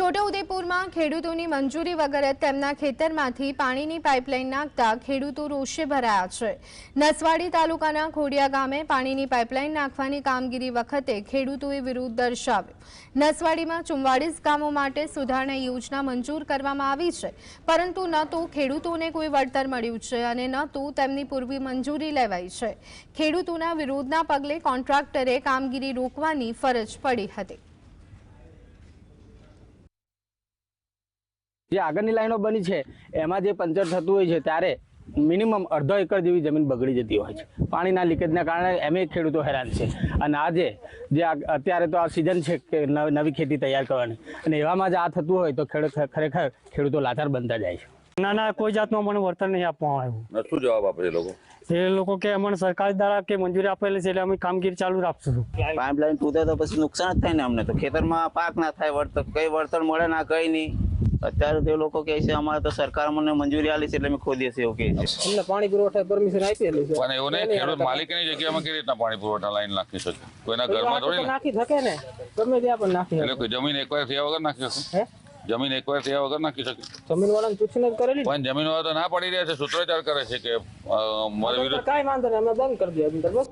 છોટાઉદેપુરમાં ખેડૂતોની મંજૂરી વગર તેમના ખેતરમાંથી પાણીની પાઇપલાઇન નાખતા ખેડૂતો રોષે ભરાયા છે. નસવાડી તાલુકાના ખોડિયા ગામે પાણીની પાઇપલાઇન નાખવાની કામગીરી વખતે ખેડૂતોએ વિરોધ દર્શાવ્યો. નસવાડીમાં ચુમ્વાળીસ ગામો માટે સુધારણા યોજના મંજૂર કરવામાં આવી છે. પરંતુ ન તો ખેડૂતોને કોઈ વળતર મળ્યું છે અને ન તો તેમની પૂર્વી મંજૂરી લેવાઈ છે. ખેડૂતોના વિરોધના પગલે કોન્ટ્રાક્ટરે કામગીરી રોકવાની ફરજ પડી હતી. જે આગળની લાઈનો બની છે એમાં જે પંચર થતું હોય છે ત્યારે મિનિમમ અડધો એકર જેવી જમીન બગડી જતી હોય છે. પાણીના લીકેજના કારણે એમે ખેડૂતો હેરાન છે. અને આજે જે અત્યારે તો આ સિઝન છે કે નવ- નવી ખેતી તૈયાર કરવાની. અને એવામાં જ આ થતું હોય તો ખેડૂત ખરેખર ખેડૂતો લાચાર બનતા જાય છે. ના ના કોઈ જાતનું અમને વળતર નહીં આપવામાં આવ્યું. શું જવાબ આપે છે લોકો. એ લોકો કે અમને સરકાર દ્વારા કે મંજૂરી આપેલી છે એટલે અમે કામગીરી ચાલુ રાખશું. પાઇપલાઇન તૂટે તો પછી નુકસાન જ થાય ને અમને તો. ખેતરમાં પાક ના થાય વળતર કઈ વળતર મળે ના કઈ નહીં. અત્યારે તે લોકો કહે છે અમારે તો સરકાર મને મંજૂરી આલી છે એટલે અમે ખોદીએ છીએ એવું કહે છે. અમને પાણી પુરવઠા પરમિશન આપેલી છે. પણ એવું નહીં ખેડૂત માલિકની જગ્યામાં કેવી રીતના પાણી પુરવઠા લાઈન નાખી શકે? કોઈના ઘરમાં થોડી નાખી શકે ને. ગમે ત્યાં પણ નાખી એટલે કોઈ જમીન એકવાર થયા વગર નાખી શકે? જમીન એકવાર થયા વગર નાખી શકે? જમીન વાળાને પૂછીને કરેલી પણ જમીન વાળા તો ના પડી રહ્યા છે સૂત્રોચ્ચાર કરે છે કે મારે વિરુદ્ધ કાંઈ વાંધો નહીં અમે બંધ કરી દઈએ બસ